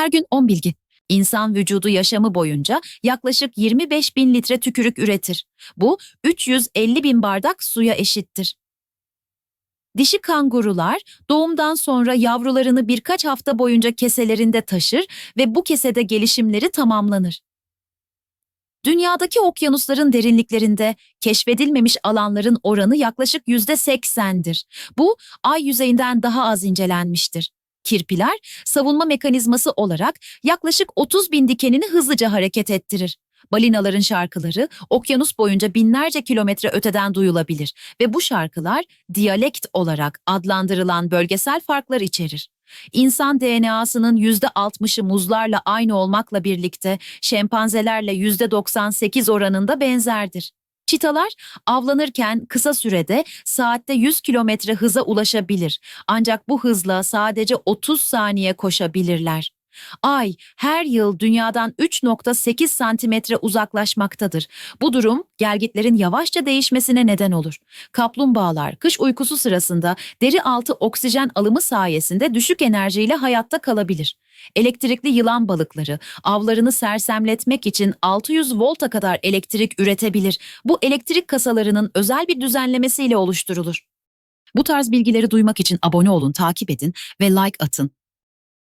Her gün 10 bilgi. İnsan vücudu yaşamı boyunca yaklaşık 25 bin litre tükürük üretir. Bu 350 bin bardak suya eşittir. Dişi kangurular doğumdan sonra yavrularını birkaç hafta boyunca keselerinde taşır ve bu kesede gelişimleri tamamlanır. Dünyadaki okyanusların derinliklerinde keşfedilmemiş alanların oranı yaklaşık yüzde seksendir. Bu ay yüzeyinden daha az incelenmiştir. Kirpiler savunma mekanizması olarak yaklaşık 30 bin dikenini hızlıca hareket ettirir. Balinaların şarkıları okyanus boyunca binlerce kilometre öteden duyulabilir ve bu şarkılar diyalekt olarak adlandırılan bölgesel farklar içerir. İnsan DNA'sının %60'ı muzlarla aynı olmakla birlikte şempanzelerle %98 oranında benzerdir. Çitalar avlanırken kısa sürede saatte 100 kilometre hıza ulaşabilir. Ancak bu hızla sadece 30 saniye koşabilirler. Ay her yıl dünyadan 3.8 santimetre uzaklaşmaktadır. Bu durum gelgitlerin yavaşça değişmesine neden olur. Kaplumbağalar kış uykusu sırasında deri altı oksijen alımı sayesinde düşük enerjiyle hayatta kalabilir. Elektrikli yılan balıkları avlarını sersemletmek için 600 volta kadar elektrik üretebilir. Bu elektrik kasalarının özel bir düzenlemesiyle oluşturulur. Bu tarz bilgileri duymak için abone olun, takip edin ve like atın.